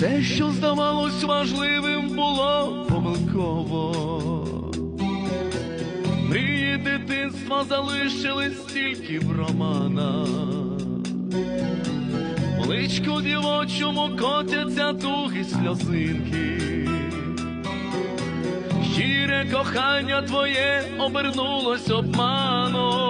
Те, що здавалось важливим, було помилково. Мрії дитинства залишились тільки в романах. В личку дівочому котяться туги сльозинки. Щире кохання твоє обернулось обманом.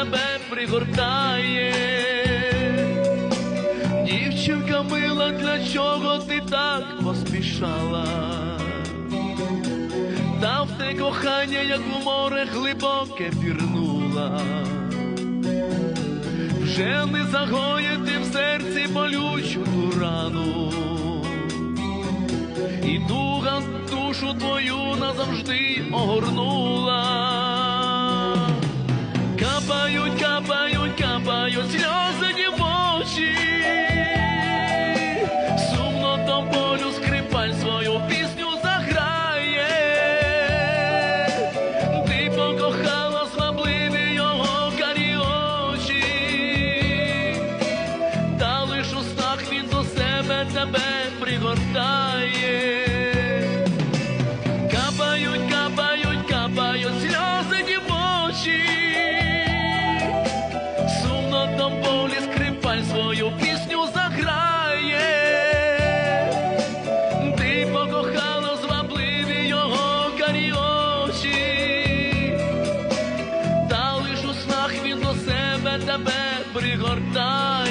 Тебе пригортає. Дівчинка мила, для чого ти так поспішала? Та в те кохання, як у море глибоке пірнула. Вже не загоїти в серці болючу ту рану. І туга душу твою назавжди огорнула. Капають сльози дівочі. Сумно до болю скрипаль свою пісню заграє. Ти покохала звабливі його карі очі. Та лиш у снах він до себе тебе пригортає. Капають, капають, капають сльози дівочі. До скрипаль свою пісню заграє. Ти покохала звабливі його карі очі. Та лиш у снах він себе тебе пригортає.